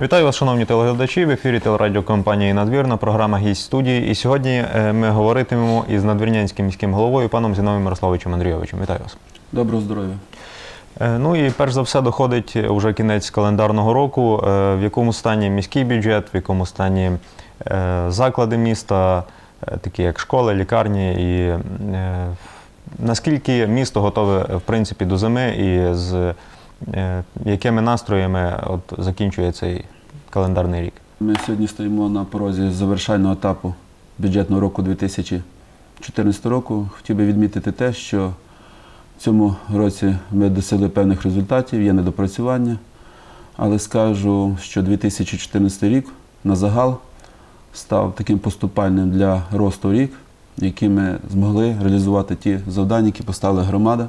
Вітаю вас, шановні телеглядачі. В ефірі телерадіокомпанії Надвірна, програма Гість студії. І сьогодні е, ми говоритимемо із надвірнянським міським головою паном Зіновим Мирославовичем Андрійовичем. Вітаю вас. Доброго здоров'я. Е, Ну і перш за все доходить уже кінець календарного року. Е, В якому стані міський бюджет, в якому стані заклади міста, такі як школи, лікарні, і наскільки місто готове в принципі до зими і з якими настроями от закінчує цей календарний рік? Ми сьогодні стоїмо на порозі завершального етапу бюджетного року 2014 року. Хотів би відмітити те, що в цьому році ми досягли певних результатів, є недопрацювання, але скажу, що 2014 рік на загал став таким поступальним для росту рік, який ми змогли реалізувати ті завдання, які поставила громада,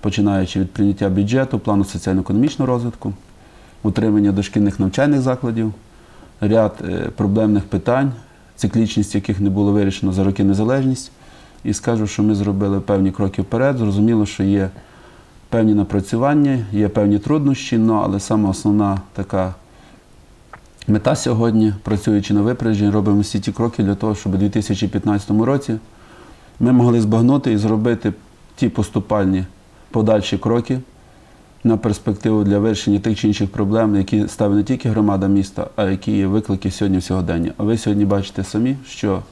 починаючи від прийняття бюджету, плану соціально-економічного розвитку, утримання дошкільних навчальних закладів, ряд е, проблемних питань, циклічність яких не було вирішено за роки незалежність. І скажу, що ми зробили певні кроки вперед. Зрозуміло, що є певні напрацювання, є певні труднощі, но, але саме основна така мета сьогодні, працюючи на випередженні, робимо всі ті кроки для того, щоб у 2015 році ми могли збагнути і зробити ті поступальні подальші кроки на перспективу для вирішення тих чи інших проблем, які ставить не тільки громада міста, а які є виклики сьогодні в сьогодення. А ви сьогодні бачите самі, що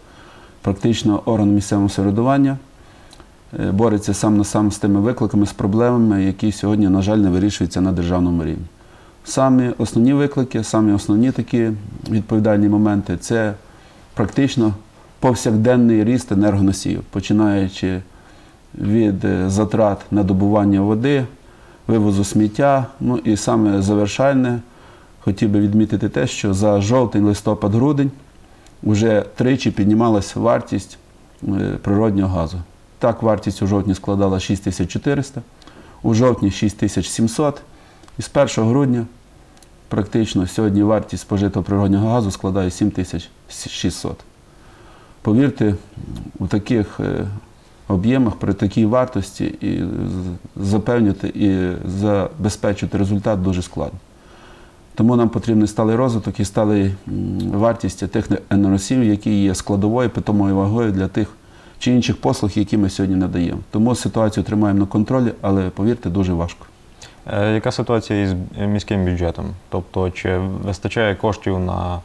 практично орган місцевого самоврядування е, бореться сам на сам з тими викликами, з проблемами, які сьогодні, на жаль, не вирішуються на державному рівні. Самі основні виклики, самі основні такі відповідальні моменти це практично повсякденний ріст енергоносіїв, починаючи від е, затрат на добування води, вивозу сміття. Ну і саме завершальне, хотів би відмітити те, що за жовтень, листопад, грудень вже тричі піднімалася вартість е, природнього газу. Так, вартість у жовтні складала 6400, у жовтні 6700. І з 1 грудня практично сьогодні вартість спожитого природнього газу складає 7600. Повірте, у таких е, об'ємах, при такій вартості і запевнити і забезпечити результат дуже складно. Тому нам потрібний сталий розвиток і сталий вартість тих енергоносіїв, які є складовою питомою вагою для тих чи інших послуг, які ми сьогодні надаємо. Тому ситуацію тримаємо на контролі, але повірте, дуже важко. Е, Яка ситуація із міським бюджетом? Тобто, чи вистачає коштів на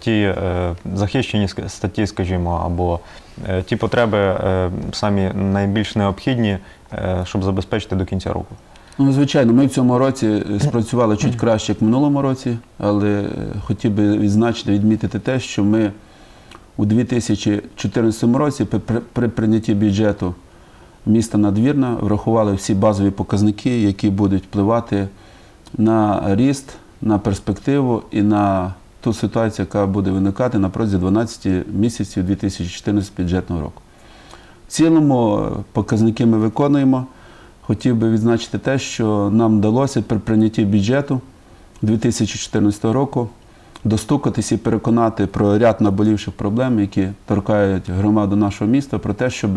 ті е, захищені статті, скажімо, або е, ті потреби е, самі найбільш необхідні, е, щоб забезпечити до кінця року? Ну, звичайно, ми в цьому році е, спрацювали чуть краще, як в минулому році, але е, хотів би відзначити, відмітити те, що ми у 2014 році при прийнятті бюджету міста Надвірна врахували всі базові показники, які будуть впливати на ріст, на перспективу і на ту ситуацію, яка буде виникати на протязі 12 місяців 2014 бюджетного року. В цілому е, показники ми виконуємо. Хотів би відзначити те, що нам вдалося при прийнятті бюджету 2014 року достукатись і переконати про ряд наболівших проблем, які торкають громаду нашого міста, про те, щоб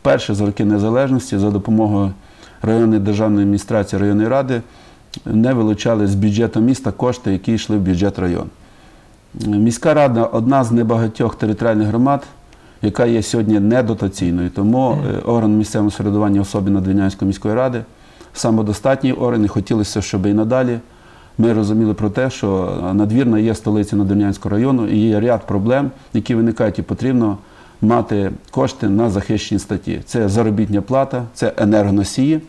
вперше за роки незалежності за допомогою районної державної адміністрації районної ради не вилучали з бюджету міста кошти, які йшли в бюджет району. Міська рада одна з небагатьох територіальних громад, яка є сьогодні недотаційною. Тому е, орган місцевого самоврядування особи Надвірнянської міської ради самодостатній орган, і хотілося, щоб і надалі ми розуміли про те, що надвірна є столицею Надвірнянського району і є ряд проблем, які виникають, і потрібно мати кошти на захищені статті. Це заробітня плата, це енергоносії,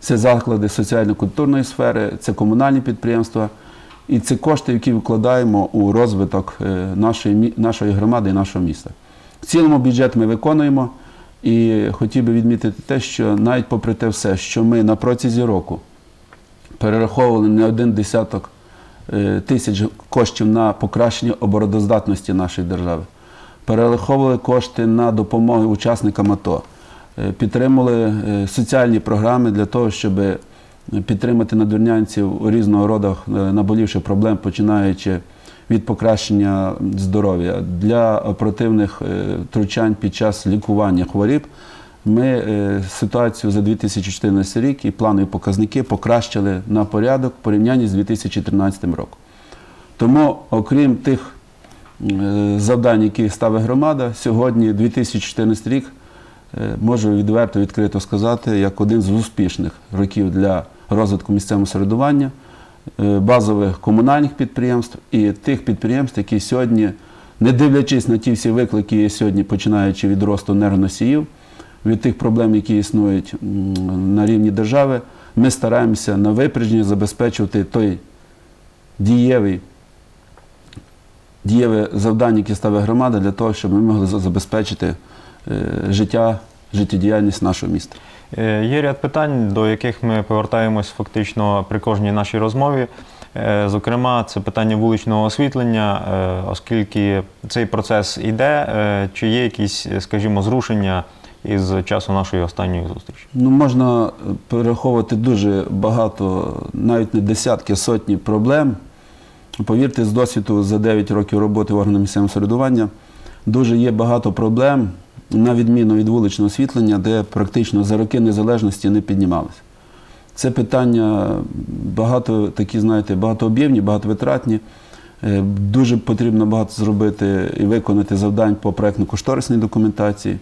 це заклади соціально-культурної сфери, це комунальні підприємства. І це кошти, які вкладаємо у розвиток е, нашої, нашої громади і нашого міста. В цілому бюджет ми виконуємо. І хотів би відмітити те, що навіть попри те все, що ми на протязі року перераховували не один десяток е, тисяч коштів на покращення обороноздатності нашої держави, перераховували кошти на допомогу учасникам АТО, е, підтримували соціальні програми для того, щоб підтримати надвірнянців різного роду е, наболівших проблем, починаючи від покращення здоров'я для оперативних е, втручань під час лікування хворіб. Ми е, ситуацію за 2014 рік і планові показники покращили на порядок в порівнянні з 2013 роком. Тому, окрім тих завдань, які ставить громада, сьогодні 2014 рік можу відверто відкрито сказати, як один з успішних років для розвитку місцевого середування, е, базових комунальних підприємств і тих підприємств, які сьогодні, не дивлячись на ті всі виклики, сьогодні, починаючи від росту енергоносіїв, від тих проблем, які існують на рівні держави, ми стараємося на випередження забезпечувати той дієвий дієве завдання, яке ставить громада, для того, щоб ми могли забезпечити е, життя, життєдіяльність нашого міста. Е, Є ряд питань, до яких ми повертаємось фактично при кожній нашій розмові. Е, Зокрема, це питання вуличного освітлення, е, оскільки цей процес іде, чи є якісь, скажімо, зрушення із часу нашої останньої зустрічі? Ну, можна перераховувати дуже багато, навіть не десятки, сотні проблем. Повірте, з досвіду за 9 років роботи в органах місцевого самоврядування дуже є багато проблем, на відміну від вуличного освітлення, де практично за роки незалежності не піднімалися. Це питання багато такі, знаєте, багатооб'ємні, багатовитратні. Е, Дуже потрібно багато зробити і виконати завдань по проєктно-кошторисній документації.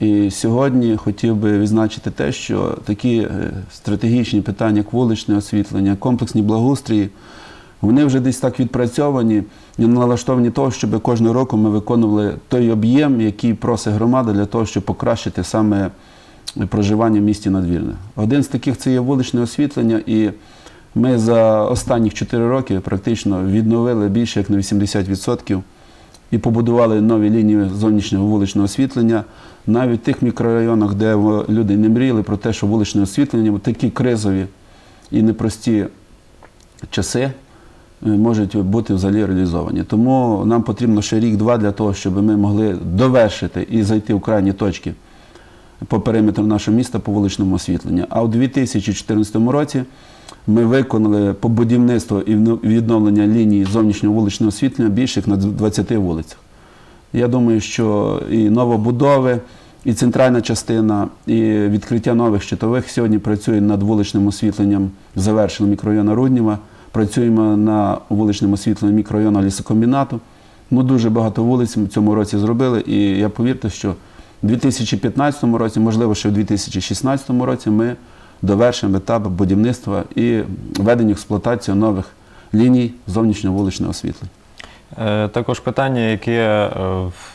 І сьогодні хотів би відзначити те, що такі е, стратегічні питання, як вуличне освітлення, комплексні благоустрії, вони вже десь так відпрацьовані і налаштовані того, щоб кожного року ми виконували той об'єм, який просить громада для того, щоб покращити саме проживання в місті надвірне. Один з таких це є вуличне освітлення, і ми за останніх 4 роки практично відновили більше як на 80% і побудували нові лінії зовнішнього вуличного освітлення. Навіть в тих мікрорайонах, де люди не мріяли про те, що вуличне освітлення такі кризові і непрості часи можуть бути взагалі реалізовані. Тому нам потрібно ще рік-два для того, щоб ми могли довершити і зайти в крайні точки по периметру нашого міста по вуличному освітленню. А у 2014 році ми виконали по будівництву і відновлення лінії зовнішнього вуличного освітлення більше як на 20 вулицях. Я думаю, що і новобудови, і центральна частина, і відкриття нових щитових сьогодні працює над вуличним освітленням завершили мікрорайону Рудніва. Працюємо на вуличному освітленні мікрорайону лісокомбінату. Ми дуже багато вулиць в цьому році зробили, і я повірте, що в 2015 році, можливо, ще в 2016 році, ми довершимо етап будівництва і введення в експлуатацію нових ліній зовнішнього вуличного освітлення. Е, Також питання, яке е,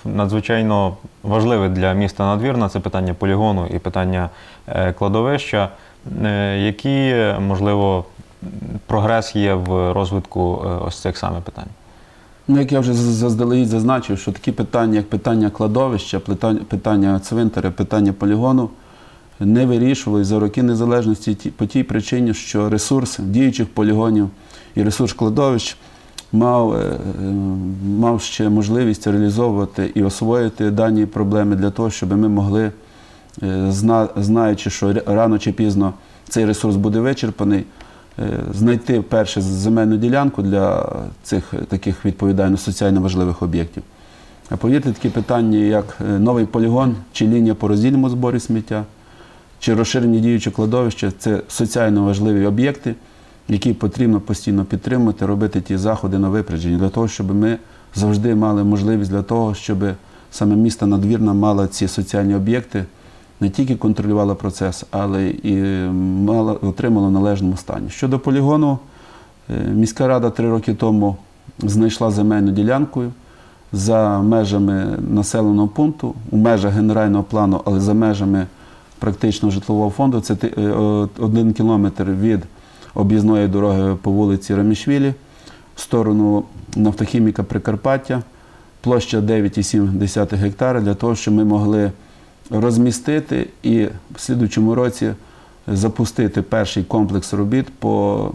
надзвичайно важливе для міста Надвірна, це питання полігону і питання е, кладовища. Які, можливо, прогрес є в розвитку е, ось цих саме питань? Ну, як я вже заздалегідь зазначив, що такі питання, як питання кладовища, питання- цвинтаря, питання полігону, не вирішували за роки незалежності по тій причині, що ресурс діючих полігонів і ресурс кладовищ мав, е, е, мав ще можливість реалізовувати і освоїти дані проблеми для того, щоб ми могли, знаючи, що рано чи пізно цей ресурс буде вичерпаний, знайти перше земельну ділянку для цих е, таких відповідально соціально важливих об'єктів. А повірте, такі питання, як е, новий полігон чи лінія по роздільному зборі сміття, чи розширені діючі кладовища це соціально важливі об'єкти, які потрібно постійно підтримувати, робити ті заходи на випередження, для того, щоб ми завжди мали можливість для того, щоб саме місто надвірна мало ці соціальні об'єкти, не тільки контролювала процес, але і мала, отримала в належному стані. Щодо полігону, е, міська рада три роки тому знайшла земельну ділянку за межами населеного пункту, у межах генерального плану, але за межами практично житлового фонду. Це е, один кілометр від об'їзної дороги по вулиці Рамішвілі в сторону нафтохіміка Прикарпаття, площа 9,7 гектара для того, щоб ми могли розмістити і в слідучому році запустити перший комплекс робіт по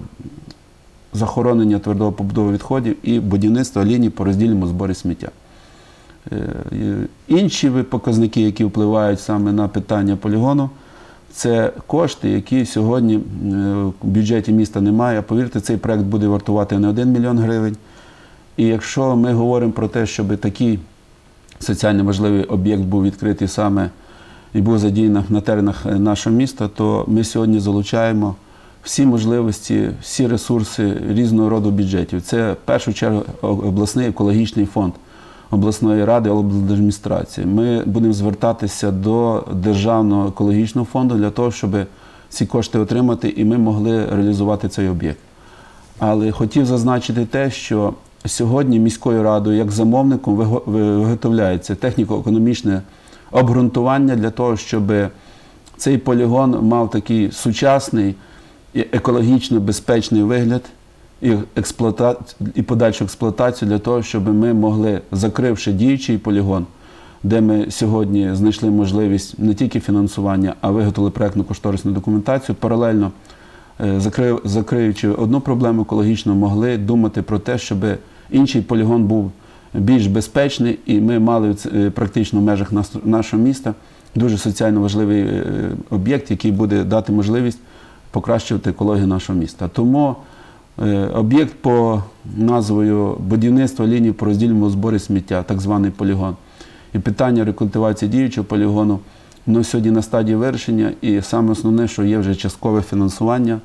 захоронення твердого побутових відходів і будівництва ліній по роздільному зборі сміття. Е, Інші показники, які впливають саме на питання полігону, це кошти, які сьогодні е, в бюджеті міста немає. Повірте, цей проект буде вартувати не 1 мільйон гривень. І якщо ми говоримо про те, щоб такий соціально важливий об'єкт був відкритий саме і був задіяний на теренах е, нашого міста, то ми сьогодні залучаємо всі можливості, всі ресурси різного роду бюджетів. Це в першу чергу обласний екологічний фонд обласної ради облдержадміністрації. Ми будемо звертатися до Державного екологічного фонду для того, щоб ці кошти отримати і ми могли реалізувати цей об'єкт. Але хотів зазначити те, що сьогодні міською радою, як замовником, виготовляється техніко-економічне обґрунтування для того, щоб цей полігон мав такий сучасний і екологічно безпечний вигляд і, експлуата... і подальшу експлуатацію для того, щоб ми могли, закривши діючий полігон, де ми сьогодні знайшли можливість не тільки фінансування, а виготовили проектну кошторисну документацію, паралельно е, закриючи одну проблему екологічну, могли думати про те, щоб інший полігон був більш безпечний, і ми мали е, практично в межах нашого міста дуже соціально важливий е, об'єкт, який буде дати можливість покращувати екологію нашого міста. Тому е, об'єкт по назвою будівництво лінії по роздільному зборі сміття, так званий полігон. І питання рекультивації діючого полігону воно сьогодні на стадії вирішення, і саме основне, що є вже часткове фінансування,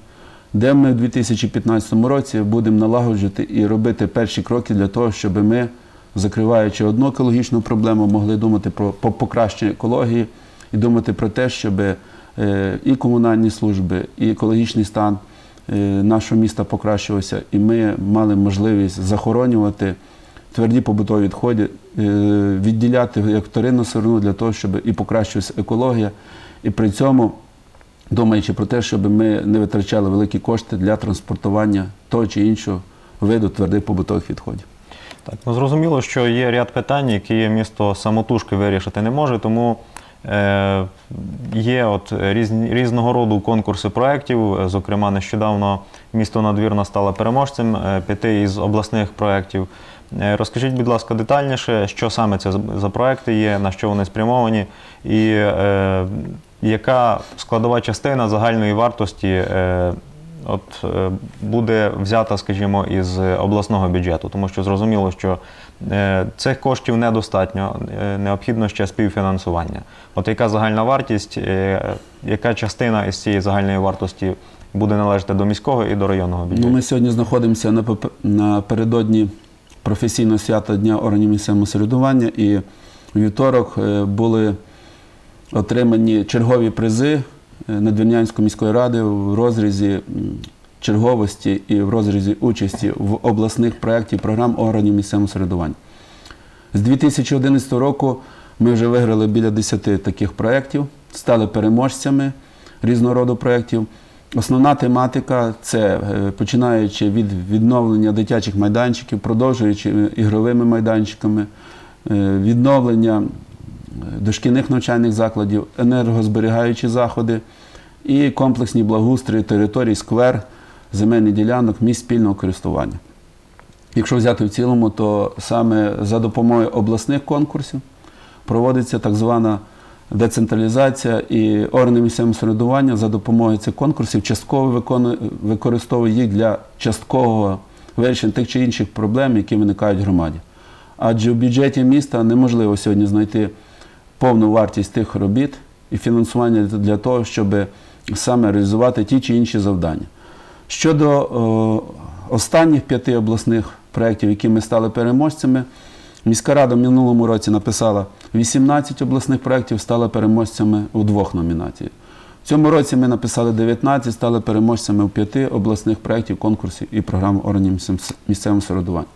де ми в 2015 році будемо налагоджувати і робити перші кроки для того, щоб ми, закриваючи одну екологічну проблему, могли думати про покращення екології і думати про те, щоб е, і комунальні служби, і екологічний стан е, нашого міста покращувався, і ми мали можливість захоронювати тверді побутові відходи, е, відділяти як вторинну сировину для того, щоб і покращувалася екологія, і при цьому думаючи про те, щоб ми не витрачали великі кошти для транспортування того чи іншого виду твердих побутових відходів. Так, ну зрозуміло, що є ряд питань, які місто самотужки вирішити не може, тому е, є от різні, різного роду конкурси проєктів. Зокрема, нещодавно місто Надвірна стало переможцем е, п'яти із обласних проєктів. Е, Розкажіть, будь ласка, детальніше, що саме це за проекти є, на що вони спрямовані, і е, яка складова частина загальної вартості е, от, е, буде взята, скажімо, із обласного бюджету, тому що зрозуміло, що е, цих коштів недостатньо, е, необхідно ще співфінансування. От яка загальна вартість, яка частина із цієї загальної вартості буде належати до міського і до районного бюджету? Ну, ми сьогодні знаходимося напередодні професійного свята Дня органів місцевого самоврядування, і у вівторок були отримані чергові призи Надвірнянської міської ради в розрізі черговості і в розрізі участі в обласних проєктів програм органів місцевого самоврядування. З 2011 року ми вже виграли біля 10 таких проєктів, стали переможцями різного роду проєктів. Основна тематика це е, починаючи від відновлення дитячих майданчиків, продовжуючи е, ігровими майданчиками, е, відновлення е, дошкільних навчальних закладів, енергозберігаючі заходи і комплексні благоустрої територій, сквер, земельних ділянок, місць спільного користування. Якщо взяти в цілому, то саме за допомогою обласних конкурсів проводиться так звана децентралізація і органи місцевого самоврядування за допомогою цих конкурсів частково використовують їх для часткового вирішення тих чи інших проблем, які виникають в громаді. Адже в бюджеті міста неможливо сьогодні знайти повну вартість тих робіт і фінансування для того, щоб саме реалізувати ті чи інші завдання. Щодо о, останніх п'яти обласних проєктів, які ми стали переможцями, міська рада в минулому році написала 18 обласних проєктів, стала переможцями у двох номінаціях. В цьому році ми написали 19, стали переможцями у п'яти обласних проєктів, конкурсів і програм органів місцевого самоврядування.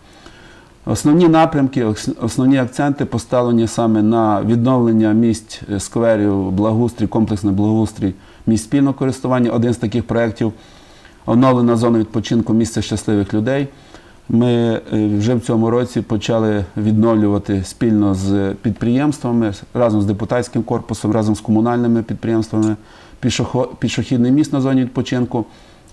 Основні напрямки, основні акценти поставлені саме на відновлення місць е, скверів, благоустрій, комплексний благоустрій місць спільного користування. Один з таких проєктів оновлена зона відпочинку місце щасливих людей. Ми е, вже в цьому році почали відновлювати спільно з підприємствами, разом з депутатським корпусом, разом з комунальними підприємствами пішохідний міст на зоні відпочинку.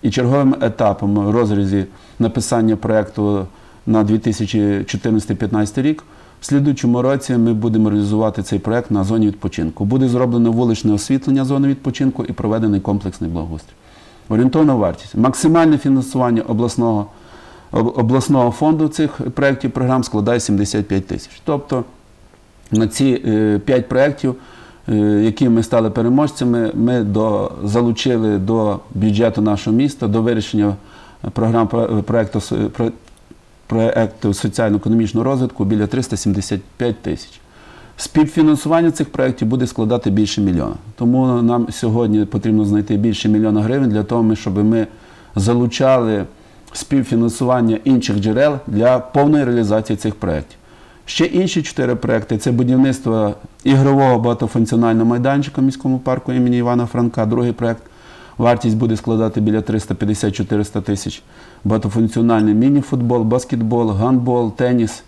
І черговим етапом в розрізі написання проєкту на 2014-2015 рік. В слідуючому році ми будемо реалізувати цей проєкт на зоні відпочинку. Буде зроблено вуличне освітлення зони відпочинку і проведений комплексний благоустрій. Орієнтовна вартість. Максимальне фінансування обласного, об- обласного фонду цих проєктів програм складає 75 тисяч. Тобто на ці 5 проєктів е, які ми стали переможцями, ми до, залучили до бюджету нашого міста, до вирішення програм про- проекту, с- про- проекту соціально-економічного розвитку біля 375 тисяч. Співфінансування цих проєктів буде складати більше мільйона. Тому нам сьогодні потрібно знайти більше мільйона гривень для того, щоб ми залучали співфінансування інших джерел для повної реалізації цих проєктів. Ще інші чотири проекти це будівництво ігрового багатофункціонального майданчика в міському парку імені Івана Франка. Другий проект. Вартість буде складати біля 350-400 тисяч. Багатофункціональний міні-футбол, баскетбол, гандбол, теніс,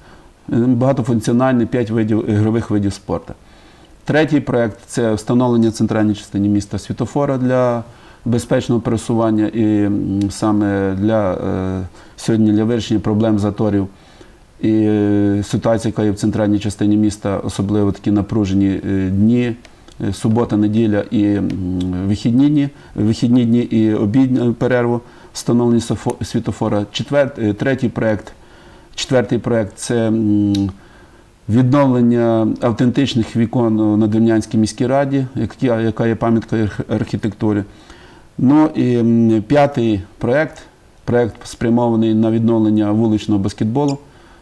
е, багатофункціональний 5 видів ігрових видів спорту. Третій проект це встановлення центральній частині міста світофора для безпечного пересування і саме для е, сьогодні для вирішення проблем заторів. І е, ситуація, яка є в центральній частині міста, особливо такі напружені дні, субота, неділя і вихідні дні, вихідні дні і обідню перерву, встановлення світофора. Четвер, е, третій проект, четвертий проект це відновлення автентичних вікон на Дернянській міській раді, яка є пам'яткою архітектури. Ну і п'ятий проект, проект спрямований на відновлення вуличного баскетболу.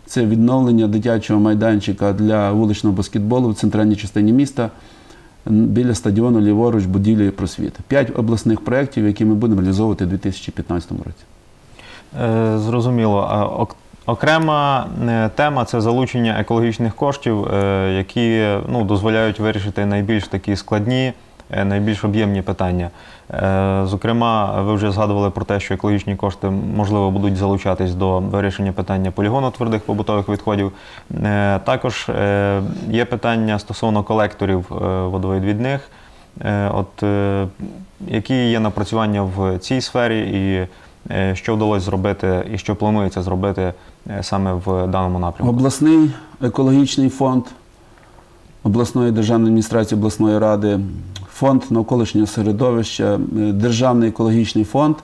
Це відновлення дитячого майданчика для вуличного баскетболу в центральній частині міста біля стадіону ліворуч будівлі просвіти. П'ять обласних проєктів, які ми будемо реалізовувати у 2015 році. Е, Зрозуміло. А ок- Окрема е, тема це залучення екологічних коштів, е, які ну, дозволяють вирішити найбільш такі складні, найбільш об'ємні питання. Е, Зокрема, ви вже згадували про те, що екологічні кошти можливо будуть залучатись до вирішення питання полігону твердих побутових відходів. Е, Також е, є питання стосовно колекторів е, водовідвідних. Е, От е, які є напрацювання в цій сфері, і е, що вдалося зробити, і що планується зробити е, саме в даному напрямку? Обласний екологічний фонд обласної державної адміністрації обласної ради, фонд навколишнього середовища, е, державний екологічний фонд.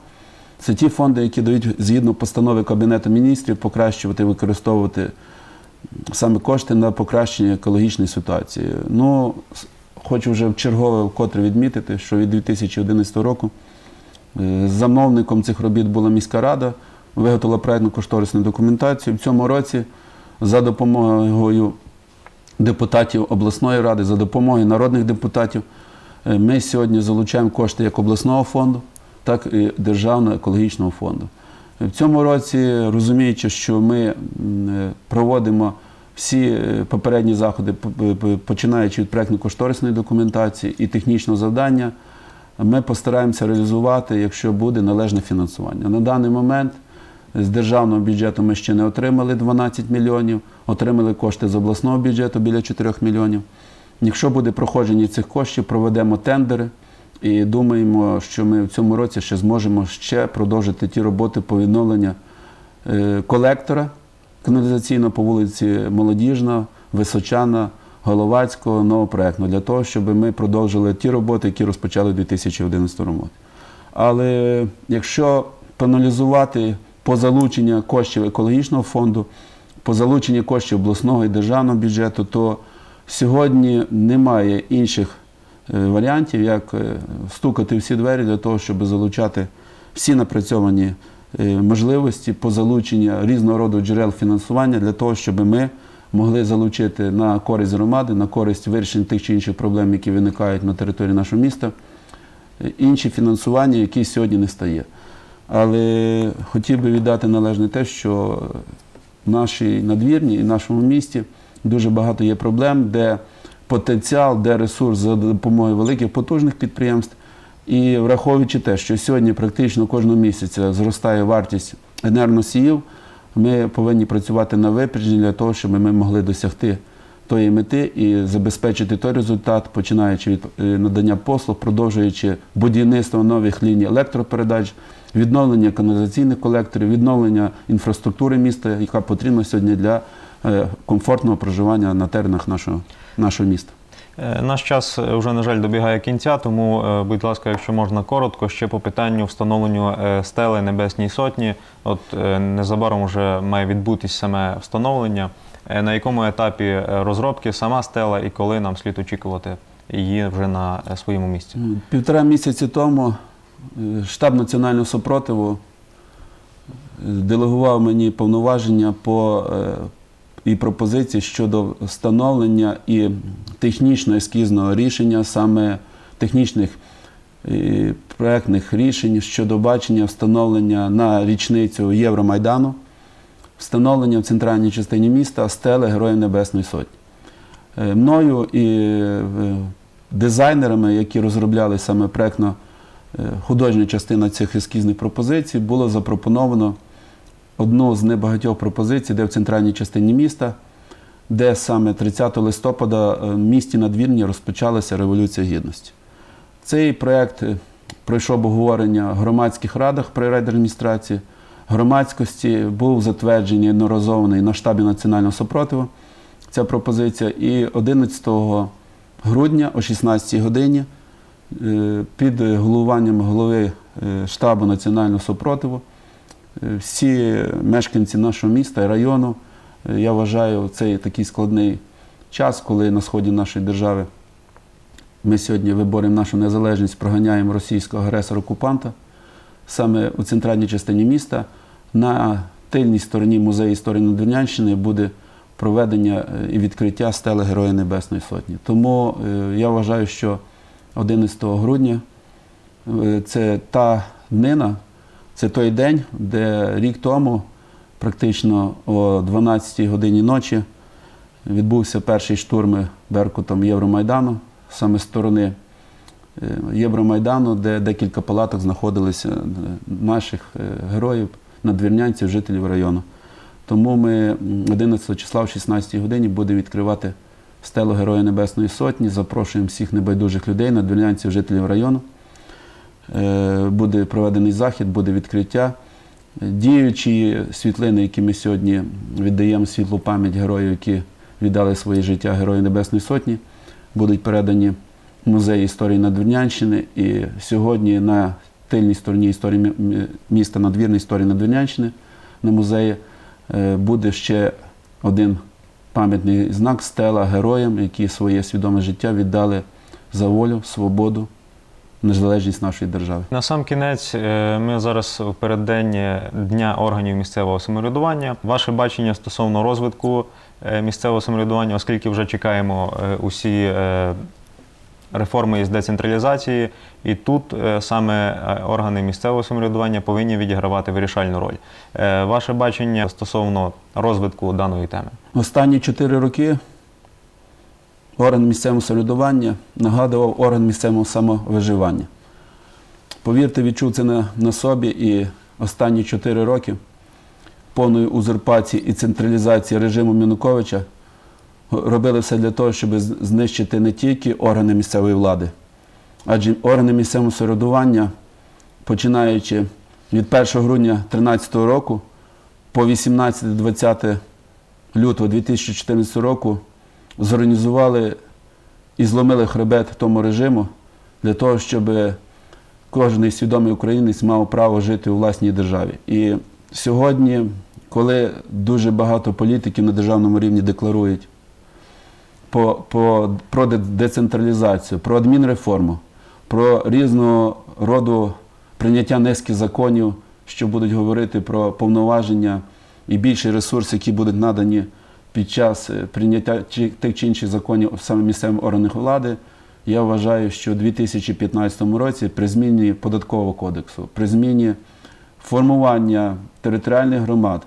Це ті фонди, які дають згідно постанови Кабінету міністрів покращувати, використовувати саме кошти на покращення екологічної ситуації. Ну, хочу вже вчергове вкотре відмітити, що від 2011 року е, замовником цих робіт була міська рада, виготовила проєктну кошторисну документацію. В цьому році за допомогою депутатів обласної ради, за допомогою народних депутатів, ми сьогодні залучаємо кошти як обласного фонду, так і Державного екологічного фонду. В цьому році, розуміючи, що ми е, проводимо всі е, попередні заходи, починаючи від проєктно-кошторисної документації і технічного завдання, ми постараємося реалізувати, якщо буде належне фінансування. На даний момент з державного бюджету ми ще не отримали 12 мільйонів, отримали кошти з обласного бюджету біля 4 мільйонів. Якщо буде проходження цих коштів, проведемо тендери і думаємо, що ми в цьому році ще зможемо ще продовжити ті роботи по відновленню е, колектора каналізаційного по вулиці Молодіжна, Височана, Головацького, новопроектного, для того, щоб ми продовжили ті роботи, які розпочали у 2011 році. Але якщо проаналізувати по залученню коштів екологічного фонду, по залученню коштів обласного і державного бюджету, то сьогодні немає інших е, варіантів, як е, стукати всі двері для того, щоб залучати всі напрацьовані е, можливості по залученню різного роду джерел фінансування для того, щоб ми могли залучити на користь громади, на користь вирішення тих чи інших проблем, які виникають на території нашого міста, інші фінансування, які сьогодні не стає. Але хотів би віддати належне те, що в нашій надвірні і нашому місті дуже багато є проблем, де потенціал, де ресурс за допомогою великих потужних підприємств. І враховуючи те, що сьогодні практично кожного місяця зростає вартість енергоносіїв, ми повинні працювати на випередження для того, щоб ми могли досягти тої мети і забезпечити той результат, починаючи від е, надання послуг, продовжуючи будівництво нових ліній електропередач, відновлення каналізаційних колекторів, відновлення інфраструктури міста, яка потрібна сьогодні для комфортного проживання на теренах нашого, нашого міста. Е, Наш час е, вже, на жаль, добігає кінця, тому, е, будь ласка, якщо можна коротко, ще по питанню встановленню е, стели Небесній Сотні. От е, незабаром вже має відбутись саме встановлення. Е, На якому етапі е, розробки сама стела і коли нам слід очікувати її вже на е, своєму місці. Півтора місяці тому е, штаб національного супротиву е, делегував мені повноваження по е, і пропозиції щодо встановлення і технічно ескізного рішення, саме технічних і проектних рішень щодо бачення встановлення на річницю Євромайдану, встановлення в центральній частині міста стели Героїв Небесної Сотні. Е, Мною і е, дизайнерами, які розробляли саме проектно е, художня частина цих ескізних пропозицій, було запропоновано одну з небагатьох пропозицій, де в центральній частині міста, де саме 30 листопада е, в місті Надвірні розпочалася Революція Гідності. Цей проект е, пройшов обговорення в громадських радах при райдержадміністрації, громадськості, був затверджений одноразований на штабі національного супротиву ця пропозиція. І 11 грудня о 16 годині е, під головуванням голови штабу національного супротиву всі мешканці нашого міста і району, е, я вважаю, цей такий складний час, коли на сході нашої держави ми сьогодні виборемо нашу незалежність, проганяємо російського агресора-окупанта. Саме у центральній частині міста на тильній стороні музею історії Надвірнянщини буде проведення е, і відкриття стели Героя Небесної Сотні. Тому е, я вважаю, що 11 грудня е, це та днина, це той день, де рік тому, практично о 12-й годині ночі, відбувся перший штурм Беркутом Євромайдану, саме з сторони е, Євромайдану, де декілька палаток знаходилися е, наших е, героїв, надвірнянців, жителів району. Тому ми 11 числа в 16 годині будемо відкривати стелу Героя Небесної Сотні. Запрошуємо всіх небайдужих людей, надвірнянців, жителів району. Е, Буде проведений захід, буде відкриття. Діючі світлини, які ми сьогодні віддаємо світлу пам'ять героїв, які віддали своє життя Герою Небесної Сотні, будуть передані в музей історії Надвірнянщини. І сьогодні на тильній стороні історії мі- мі- міста Надвірна історії Надвірнянщини на музеї е, буде ще один пам'ятний знак стела героям, які своє свідоме життя віддали за волю, свободу, незалежність нашої держави. На сам кінець, е, ми зараз в переддень Дня органів місцевого самоврядування. Ваше бачення стосовно розвитку е, місцевого самоврядування, оскільки вже чекаємо е, усі реформи із децентралізації, і тут саме органи місцевого самоврядування повинні відігравати вирішальну роль. Ваше бачення стосовно розвитку даної теми. Останні чотири роки орган місцевого самоврядування нагадував орган місцевого самовиживання. Повірте, відчув це на, на собі і останні чотири роки повної узурпації і централізації режиму Януковича робили все для того, щоб знищити не тільки органи місцевої влади, адже органи місцевого самоврядування, починаючи від 1 грудня 2013 року по 18-20 лютого 2014 року зорганізували і зломили хребет тому режиму для того, щоб кожен свідомий українець мав право жити у власній державі. І сьогодні, коли дуже багато політиків на державному рівні декларують по, по, про децентралізацію, про адмінреформу, про різного роду прийняття низки законів, що будуть говорити про повноваження і більший ресурс, які будуть надані під час е, прийняття тих чи інших законів саме місцевим органах влади. Я вважаю, що у 2015 році при зміні податкового кодексу, при зміні формування територіальних громад,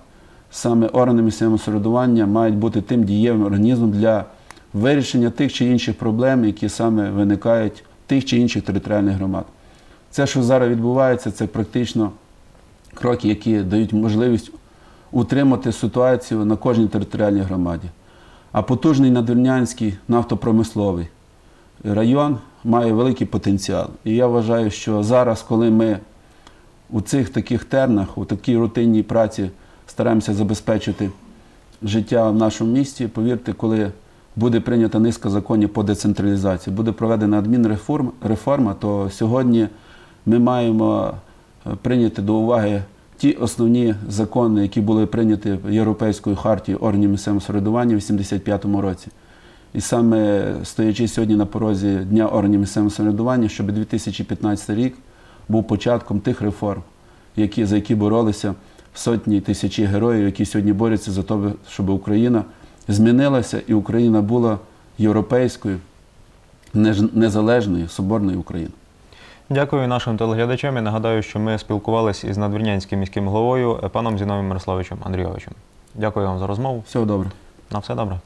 саме органи місцевого самоврядування мають бути тим дієвим організмом для вирішення тих чи інших проблем, які саме виникають тих чи інших територіальних громад. Це, що зараз відбувається, це практично кроки, які дають можливість утримати ситуацію на кожній територіальній громаді. А потужний надвірнянський нафтопромисловий район має великий потенціал. І я вважаю, що зараз, коли ми у цих таких тернах, у такій рутинній праці стараємося забезпечити життя в нашому місті, повірте, коли буде прийнята низка законів по децентралізації, буде проведена адмінреформа, реформа, то сьогодні ми маємо е, прийняти до уваги ті основні закони, які були прийняті Європейською хартією органів місцевого самоврядування в 85-му році. І саме стоячи сьогодні на порозі Дня органів місцевого самоврядування, щоб 2015 рік був початком тих реформ, які, за які боролися сотні тисячі героїв, які сьогодні борються за те, щоб Україна змінилася і Україна була європейською, незалежною, соборною Україною. Дякую нашим телеглядачам. і Нагадаю, що ми спілкувалися із надвірнянським міським головою паном Зіновим Мирославичем Андрійовичем. Дякую вам за розмову. Всього добре. На все добре.